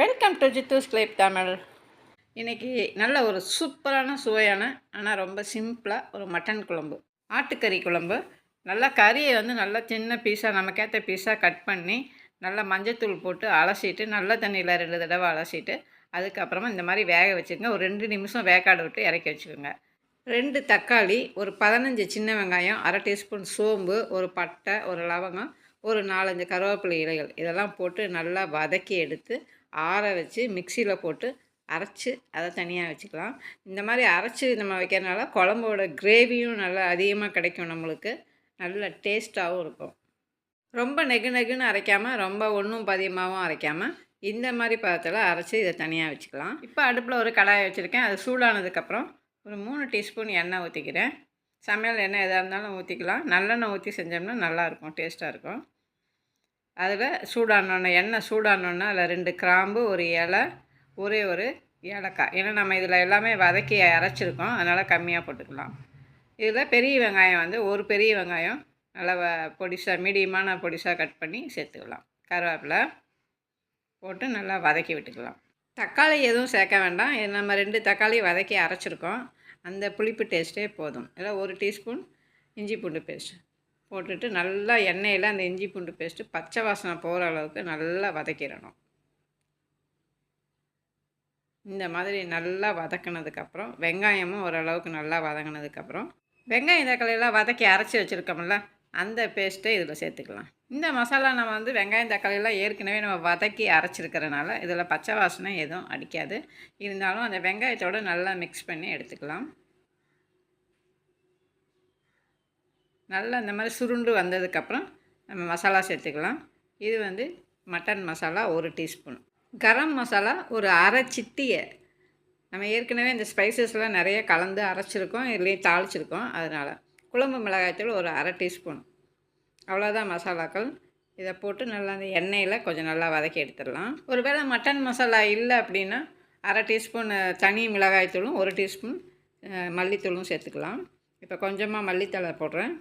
Welcome to Jithu's club Tamil இன்றைக்கி நல்ல ஒரு சூப்பரான சுவையான ஆனால் ரொம்ப சிம்பிளாக ஒரு மட்டன் குழம்பு. ஆட்டுக்கறி குழம்பு. நல்லா கறியை வந்து நல்லா சின்ன பீஸாக நமக்கேற்ற பீஸாக கட் பண்ணி நல்லா மஞ்சத்தூள் போட்டு அலசிட்டு நல்ல தண்ணியில் ரெண்டு தடவை அலசிட்டு அதுக்கப்புறமா இந்த மாதிரி வேக வச்சுக்கோங்க. ஒரு ரெண்டு நிமிஷம் வேக்காடு விட்டு இறக்கி வச்சுக்கோங்க. ரெண்டு தக்காளி ஒரு பதினஞ்சு சின்ன வெங்காயம் அரை டீஸ்பூன் சோம்பு ஒரு பட்டை ஒரு லவங்கம் ஒரு நாலஞ்சு கருவேப்பிலை இலைகள். இதெல்லாம் போட்டு நல்லா வதக்கி எடுத்து ஆற வச்சு மிக்சியில் போட்டு அரைச்சி அதை தனியாக வச்சுக்கலாம். இந்த மாதிரி அரைச்சி நம்ம வைக்கிறதுனால குழம்போட கிரேவியும் நல்லா அதிகமாக கிடைக்கும் நம்மளுக்கு. நல்ல டேஸ்ட்டாகவும் இருக்கும். ரொம்ப நெகு நெகுன்னு அரைக்காமல் ரொம்ப ஒன்றும் பதியமாகவும் அரைக்காமல் இந்த மாதிரி பதத்தில் அரைச்சி இதை தனியாக வச்சுக்கலாம். இப்போ அடுப்பில் ஒரு கடாயை வச்சுருக்கேன். அது சூடானதுக்கப்புறம் ஒரு மூணு டீஸ்பூன் எண்ணெய் ஊற்றிக்கிறேன் சமையல் எண்ணெய் எதாக இருந்தாலும் ஊற்றிக்கலாம் நல்லெண்ணெய் ஊற்றி செஞ்சோம்னா நல்லாயிருக்கும் டேஸ்ட்டாக இருக்கும். அதில் சூடானோன்னே எண்ணெய் சூடானோன்னே அதில் ரெண்டு கிராம்பு ஒரு இலை ஒரே ஒரு ஏலக்காய். ஏன்னா நம்ம இதில் எல்லாமே வதக்கி அரைச்சிருக்கோம். அதனால் கம்மியாக போட்டுக்கலாம். இதில் பெரிய வெங்காயம் வந்து ஒரு பெரிய வெங்காயம் நல்லா வ பொடிசாக மீடியமான பொடிசாக கட் பண்ணி சேர்த்துக்கலாம். கருவேப்பிலை போட்டு நல்லா வதக்கி விட்டுக்கலாம். தக்காளி எதுவும் சேர்க்க வேண்டாம். நம்ம ரெண்டு தக்காளி வதக்கி அரைச்சிருக்கோம். அந்த புளிப்பு டேஸ்ட்டே போதும். இல்லை ஒரு டீஸ்பூன் இஞ்சி பூண்டு பேஸ்ட் போட்டுட்டு நல்லா எண்ணெயில் அந்த இஞ்சி பூண்டு பேஸ்ட்டு பச்சை வாசனை போகிற அளவுக்கு நல்லா வதக்கிடணும். இந்த மாதிரி நல்லா வதக்கினதுக்கப்புறம் வெங்காயமும் ஓரளவுக்கு நல்லா வதங்கினதுக்கப்புறம் வெங்காயம் தக்காளியெல்லாம் வதக்கி அரைச்சி வச்சுருக்கோம்ல அந்த பேஸ்ட்டை இதில் சேர்த்துக்கலாம். இந்த மசாலா நம்ம வந்து வெங்காயம் தக்காளியெல்லாம் ஏற்கனவே நம்ம வதக்கி அரைச்சிருக்கிறனால இதில் பச்சை வாசனை எதுவும் அடிக்காது. இருந்தாலும் அந்த வெங்காயத்தோடு நல்லா மிக்ஸ் பண்ணி எடுத்துக்கலாம். நல்லா இந்த மாதிரி சுருண்டு வந்ததுக்கப்புறம் நம்ம மசாலா சேர்த்துக்கலாம். இது வந்து மட்டன் மசாலா ஒரு டீஸ்பூன். கரம் மசாலா ஒரு அரை சிட்டியை. நம்ம ஏற்கனவே இந்த ஸ்பைசஸ்லாம் நிறைய கலந்து அரைச்சிருக்கோம் இதுலேயும் தாளிச்சிருக்கோம் அதனால். குழம்பு மிளகாய்த்தூள் ஒரு அரை டீஸ்பூன். அவ்வளோதான் மசாலாக்கள். இதை போட்டு நல்லா அந்த எண்ணெயில் கொஞ்சம் நல்லா வதக்கி எடுத்துடலாம். ஒருவேளை மட்டன் மசாலா இல்லை அப்படின்னா அரை டீஸ்பூன் தனி மிளகாய்த்தூளும் ஒரு டீஸ்பூன் மல்லித்தூளும் சேர்த்துக்கலாம். இப்போ கொஞ்சமாக மல்லித்தலை போடுறேன்.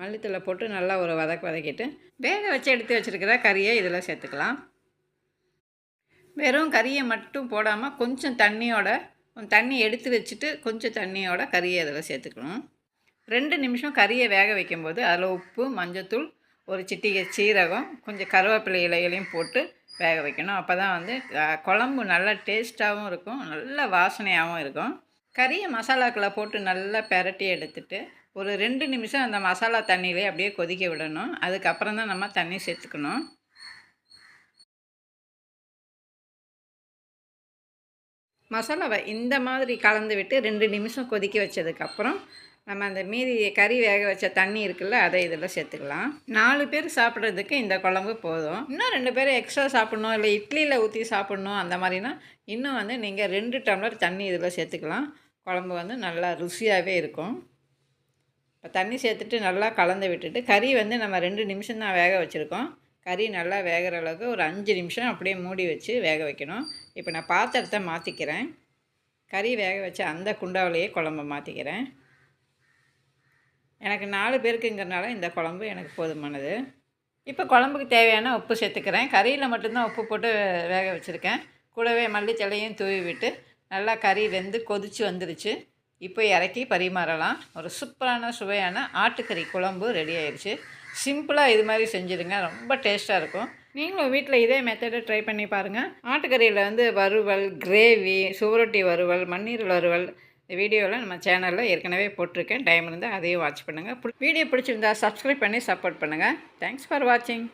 மல்லித்தூளை போட்டு நல்லா ஒரு வதக்கு வதக்கிட்டு வேக வச்சு எடுத்து வச்சுருக்கிற கறியை இதில் சேர்த்துக்கலாம். வெறும் கறியை மட்டும் போடாமல் கொஞ்சம் தண்ணியோட தண்ணி எடுத்து வச்சுட்டு கொஞ்சம் தண்ணியோட கறியை அதில் சேர்த்துக்கணும். ரெண்டு நிமிஷம் கறியை வேக வைக்கும்போது அதில் உப்பு மஞ்சத்தூள் ஒரு சிட்டிகை சீரகம் கொஞ்சம் கருவேப்பிலை இலைகளையும் போட்டு வேக வைக்கணும். அப்போ தான் வந்து குழம்பு நல்லா டேஸ்ட்டாகவும் இருக்கும் நல்ல வாசனையாகவும் இருக்கும். கறியை மசாலாக்களை போட்டு நல்லா பெரட்டி எடுத்துட்டு ஒரு ரெண்டு நிமிஷம் அந்த மசாலா தண்ணியிலே அப்படியே கொதிக்க விடணும். அதுக்கப்புறம் தான் நம்ம தண்ணி சேர்த்துக்கணும். மசாலாவை இந்த மாதிரி கலந்து விட்டு ரெண்டு நிமிஷம் கொதிக்க வச்சதுக்கப்புறம் நம்ம அந்த மீதி கறி வேக வச்ச தண்ணி இருக்குல்ல அதை இதில் சேர்த்துக்கலாம். நாலு பேர் சாப்பிட்றதுக்கு இந்த குழம்பு போதும். இன்னும் ரெண்டு பேர் எக்ஸ்ட்ரா சாப்பிட்ணும் இல்லை இட்லியில் ஊற்றி சாப்பிட்ணும் அந்த மாதிரினா இன்னும் வந்து நீங்கள் ரெண்டு டம்ளர் தண்ணி இதில் சேர்த்துக்கலாம். குழம்பு வந்து நல்லா ருசியாகவே இருக்கும். இப்போ தண்ணி சேர்த்துட்டு நல்லா கலந்து விட்டுட்டு கறி வந்து நம்ம ரெண்டு நிமிஷம் தான் வேக வச்சுருக்கோம். கறி நல்லா வேகிற அளவுக்கு ஒரு அஞ்சு நிமிஷம் அப்படியே மூடி வச்சு வேக வைக்கணும். இப்போ நான் பாத்திரத்தை மாற்றிக்கிறேன் கறி வேக வச்ச அந்த குண்டாவிலேயே குழம்ப மாற்றிக்கிறேன் எனக்கு நாலு பேருக்குங்கிறனால இந்த குழம்பு எனக்கு போதுமானது. இப்போ குழம்புக்கு தேவையான உப்பு சேர்த்துக்கிறேன். கறியில் மட்டும்தான் உப்பு போட்டு வேக வச்சுருக்கேன். கூடவே மல்லித்தலையும் தூவி விட்டு நல்லா கறி வெந்து கொதித்து வந்துருச்சு. இப்போ இறக்கி பரிமாறலாம். ஒரு சூப்பரான சுவையான ஆட்டுக்கறி குழம்பு ரெடி ஆயிடுச்சு சிம்பிளாக இது மாதிரி செஞ்சுருங்க ரொம்ப டேஸ்ட்டாக இருக்கும். நீங்களும் வீட்டில் இதே மெத்தடை ட்ரை பண்ணி பாருங்கள் ஆட்டுக்கறியில் வந்து வறுவல் கிரேவி சுவரொட்டி வறுவல் மண்ணீரல் வறுவல் இந்த வீடியோவில் நம்ம சேனலில் ஏற்கனவே போட்டிருக்கேன். டைம் இருந்தால் அதையும் வாட்ச் பண்ணுங்கள் வீடியோ பிடிச்சிருந்தா சப்ஸ்கிரைப் பண்ணி சப்போர்ட் பண்ணுங்கள் தேங்க்ஸ் ஃபார் வாட்சிங்